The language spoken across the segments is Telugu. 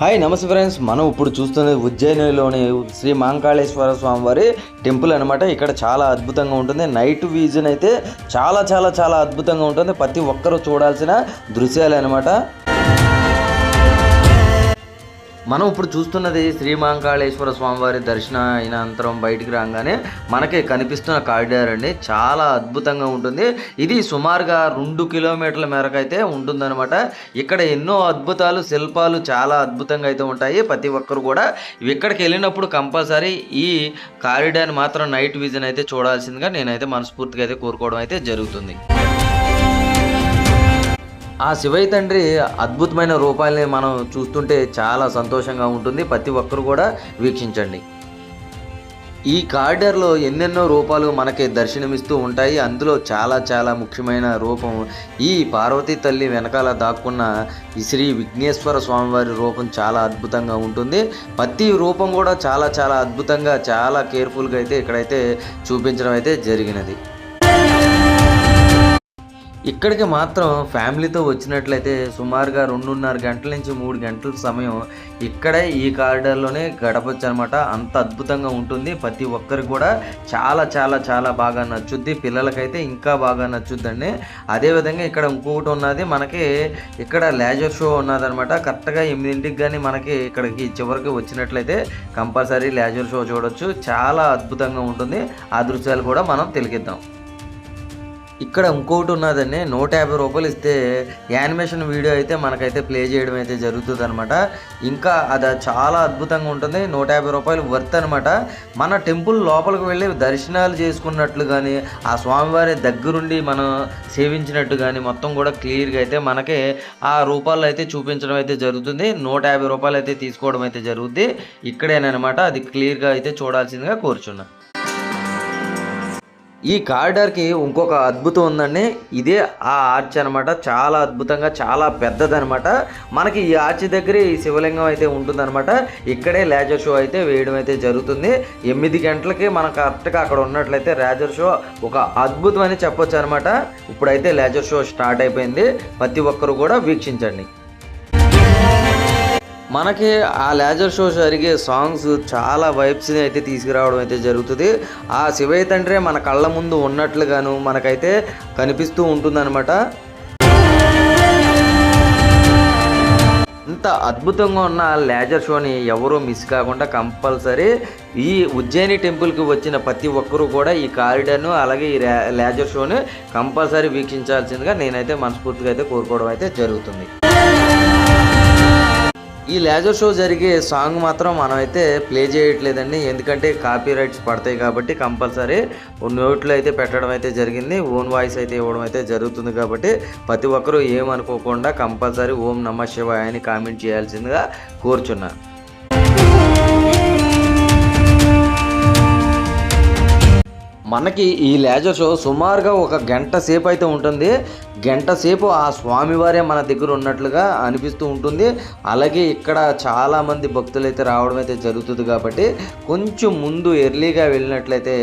హాయ్ నమస్తే ఫ్రెండ్స్ మనం ఇప్పుడు చూస్తున్నది ఉజ్జయినిలోని శ్రీ మాంకాళేశ్వర స్వామి వారి టెంపుల్ అనమాట ఇక్కడ చాలా అద్భుతంగా ఉంటుంది. నైట్ విజన్ అయితే చాలా చాలా చాలా అద్భుతంగా ఉంటుంది. ప్రతి ఒక్కరూ చూడాల్సిన దృశ్యాలు అనమాట మనం ఇప్పుడు చూస్తున్నది శ్రీ మహంకాళేశ్వర స్వామివారి దర్శనం అయిన అంతరం బయటికి రాగానే మనకి కనిపిస్తున్న కారిడార్ అండి. చాలా అద్భుతంగా ఉంటుంది. ఇది సుమారుగా రెండు కిలోమీటర్ల మేరకు అయితే ఉంటుందన్నమాట. ఇక్కడ ఎన్నో అద్భుతాలు శిల్పాలు చాలా అద్భుతంగా అయితే ఉంటాయి. ప్రతి ఒక్కరు కూడా ఇక్కడికి వెళ్ళినప్పుడు కంపల్సరీ ఈ కారిడార్ మాత్రం నైట్ విజన్ అయితే చూడాల్సిందిగా నేనైతే మనస్ఫూర్తిగా అయితే కోరుకోవడం అయితే జరుగుతుంది. ఆ శివయ్య తండ్రి అద్భుతమైన రూపాలని మనం చూస్తుంటే చాలా సంతోషంగా ఉంటుంది. ప్రతి ఒక్కరు కూడా వీక్షించండి. ఈ కారిడార్లో ఎన్నెన్నో రూపాలు మనకి దర్శనమిస్తూ ఉంటాయి. అందులో చాలా చాలా ముఖ్యమైన రూపం ఈ పార్వతీ తల్లి వెనకాల దాక్కున్న శ్రీ విఘ్నేశ్వర స్వామివారి రూపం చాలా అద్భుతంగా ఉంటుంది. ప్రతి రూపం కూడా చాలా చాలా అద్భుతంగా చాలా కేర్ఫుల్గా అయితే ఇక్కడైతే చూపించడం అయితే జరిగినది. ఇక్కడికి మాత్రం ఫ్యామిలీతో వచ్చినట్లయితే సుమారుగా రెండున్నర గంటల నుంచి మూడు గంటల సమయం ఇక్కడే ఈ కారిడార్లోనే గడపచ్చు అనమాట అంత అద్భుతంగా ఉంటుంది. ప్రతి ఒక్కరికి కూడా చాలా చాలా చాలా బాగా నచ్చుద్ది. పిల్లలకైతే ఇంకా బాగా నచ్చుద్దండి. అదేవిధంగా ఇక్కడ ఇంకొకటి ఉన్నది. మనకి ఇక్కడ లేజర్ షో ఉన్నదనమాట. కరెక్ట్గా ఎనిమిదింటికి కానీ మనకి ఇక్కడికి చివరికి వచ్చినట్లయితే కంపల్సరీ లేజర్ షో చూడొచ్చు. చాలా అద్భుతంగా ఉంటుంది. ఆ దృశ్యాలు కూడా మనం తెలిగిద్దాం ఇక్కడ ఇంకోటి ఉన్నదండి నూట యాభై రూపాయలు ఇస్తే యానిమేషన్ వీడియో అయితే మనకైతే ప్లే చేయడం అయితే జరుగుతుంది అనమాట ఇంకా అది చాలా అద్భుతంగా ఉంటుంది నూట యాభై రూపాయలు వర్త్ అనమాట మన టెంపుల్ లోపలికి వెళ్ళి దర్శనాలు చేసుకున్నట్లు కానీ ఆ స్వామివారి దగ్గరుండి మనం సేవించినట్టు కానీ మొత్తం కూడా క్లియర్గా అయితే మనకి ఆ రూపాల్లో అయితే చూపించడం అయితే జరుగుతుంది. నూట యాభై రూపాయలు అయితే తీసుకోవడం అయితే జరుగుద్ది. ఇక్కడేనమాట అది క్లియర్గా అయితే చూడాల్సిందిగా కోరుచున్నాను ఈ కారిడార్కి ఇంకొక అద్భుతం ఉందండి. ఇదే ఆ ఆర్చ్ అనమాట చాలా అద్భుతంగా చాలా పెద్దదనమాట మనకి ఈ ఆర్చ్ దగ్గర ఈ శివలింగం అయితే ఉంటుందన్నమాట. ఇక్కడే లేజర్ షో అయితే వేయడం అయితే జరుగుతుంది. ఎనిమిది గంటలకి మనం కరెక్ట్గా అక్కడ ఉన్నట్లయితే లేజర్ షో ఒక అద్భుతం అని చెప్పొచ్చు అనమాట ఇప్పుడైతే లేజర్ షో స్టార్ట్ అయిపోయింది. ప్రతి ఒక్కరు కూడా వీక్షించండి. మనకి ఆ లేజర్ షో జరిగే సాంగ్స్ చాలా వైబ్స్ని అయితే తీసుకురావడం అయితే జరుగుతుంది. ఆ శివయ్య తండ్రి మన కళ్ళ ముందు ఉన్నట్లుగాను మనకైతే కనిపిస్తూ ఉంటుందన్నమాట. ఇంత అద్భుతంగా ఉన్న లేజర్ షోని ఎవరూ మిస్ కాకుండా కంపల్సరీ ఈ ఉజ్జయిని టెంపుల్కి వచ్చిన ప్రతి ఒక్కరూ కూడా ఈ కారిడార్ను అలాగే ఈ లేజర్ షోని కంపల్సరీ వీక్షించాల్సిందిగా నేనైతే మనస్ఫూర్తిగా అయితే కోరుకోవడం అయితే జరుగుతుంది. ఈ లేజర్ షో జరిగే సాంగ్ మాత్రం మనమైతే ప్లే చేయట్లేదండి. ఎందుకంటే కాపీ రైట్స్ పడతాయి కాబట్టి కంపల్సరీ నోట్లో అయితే పెట్టడం అయితే జరిగింది. ఓన్ వాయిస్ అయితే ఇవ్వడం అయితే జరుగుతుంది కాబట్టి ప్రతి ఒక్కరూ ఏమనుకోకుండా కంపల్సరీ ఓం నమ శివాయ అని కామెంట్ చేయాల్సిందిగా కోరుచున్నాను మనకి ఈ లేజర్ షో సుమారుగా ఒక గంట సేపు అయితే ఉంటుంది. గంట సేపు ఆ స్వామివారే మన దగ్గర ఉన్నట్లుగా అనిపిస్తూ ఉంటుంది. అలాగే ఇక్కడ చాలామంది భక్తులు అయితే రావడం అయితే జరుగుతుంది కాబట్టి కొంచెం ముందు ఎర్లీగా వెళ్ళినట్లయితే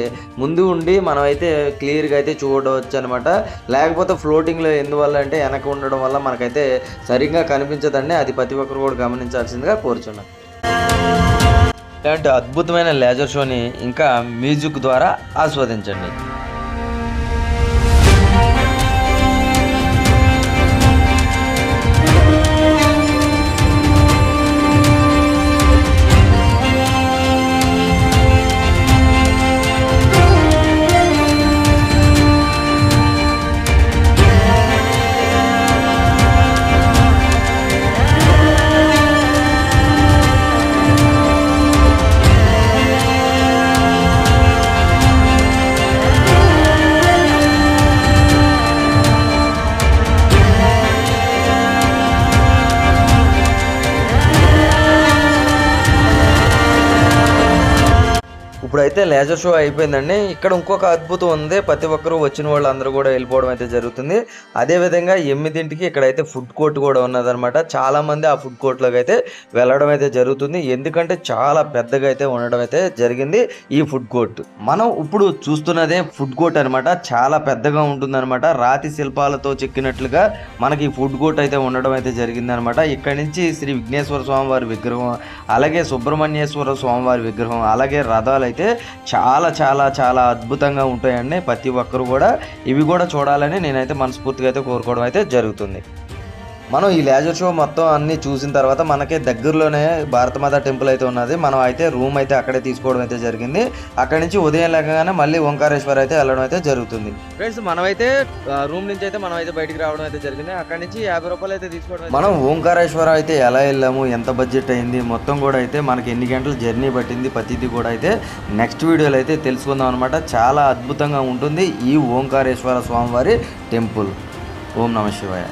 ముందు ఉండి మనమైతే క్లియర్గా అయితే చూడవచ్చు అనమాట లేకపోతే ఫ్లోటింగ్లో ఎందువల్ల అంటే వెనక ఉండడం వల్ల మనకైతే సరిగ్గా కనిపించదండి. అది ప్రతి ఒక్కరు కూడా గమనించాల్సిందిగా కోరుచున్నాను. ఇలాంటి అద్భుతమైన లేజర్ షోని ఇంకా మ్యూజిక్ ద్వారా ఆస్వాదించండి. ఇప్పుడైతే లేజర్ షో అయిపోయిందండి. ఇక్కడ ఇంకొక అద్భుతం ఉంది. ప్రతి ఒక్కరూ వచ్చిన వాళ్ళందరూ కూడా వెళ్ళిపోవడం అయితే జరుగుతుంది. అదే విధంగా ఎనిమిదింటికి ఇక్కడైతే ఫుడ్ కోర్ట్ కూడా ఉన్నదన్నమాట. చాలా మంది ఆ ఫుడ్ కోర్ట్లోకి అయితే వెళ్ళడం అయితే జరుగుతుంది. ఎందుకంటే చాలా పెద్దగా అయితే ఉండడం అయితే జరిగింది ఈ ఫుడ్ కోర్ట్. మనం ఇప్పుడు చూస్తున్నదే ఫుడ్ కోర్ట్ అనమాట చాలా పెద్దగా ఉంటుందన్నమాట. రాతి శిల్పాలతో చెక్కినట్లుగా మనకి ఫుడ్ కోర్ట్ అయితే ఉండడం అయితే జరిగింది అనమాట ఇక్కడ నుంచి శ్రీ విఘ్నేశ్వర స్వామి వారి విగ్రహం అలాగే సుబ్రహ్మణ్యేశ్వర స్వామివారి విగ్రహం అలాగే రథాలు అయితే చాలా చాలా చాలా అద్భుతంగా ఉంటాయండి. ప్రతి ఒక్కరు కూడా ఇవి కూడా చూడాలని నేనైతే మనస్ఫూర్తిగా అయితే కోరుకోవడం అయితే జరుగుతుంది. మనం ఈ లేజర్ షో మొత్తం అన్ని చూసిన తర్వాత మనకి దగ్గరలోనే భారతమాత టెంపుల్ అయితే ఉన్నది. మనం అయితే రూమ్ అయితే అక్కడే తీసుకోవడం అయితే జరిగింది. అక్కడి నుంచి ఉదయం లేకగానే మళ్ళీ ఓంకారేశ్వర్ అయితే వెళ్ళడం అయితే జరుగుతుంది. ఫ్రెండ్స్ మనమైతే రూమ్ నుంచి అయితే మనం అయితే బయటికి రావడం అయితే జరిగింది. అక్కడి నుంచి యాభై రూపాయలు అయితే తీసుకోవడం మనం ఓంకారేశ్వర అయితే ఎలా వెళ్ళాము ఎంత బడ్జెట్ అయింది మొత్తం కూడా అయితే మనకి ఎన్ని గంటలు జర్నీ పట్టింది ప్రతిదీ కూడా అయితే నెక్స్ట్ వీడియోలో అయితే తెలుసుకుందాం అనమాట చాలా అద్భుతంగా ఉంటుంది ఈ ఓంకారేశ్వర స్వామివారి టెంపుల్. ఓం నమ శివాయ.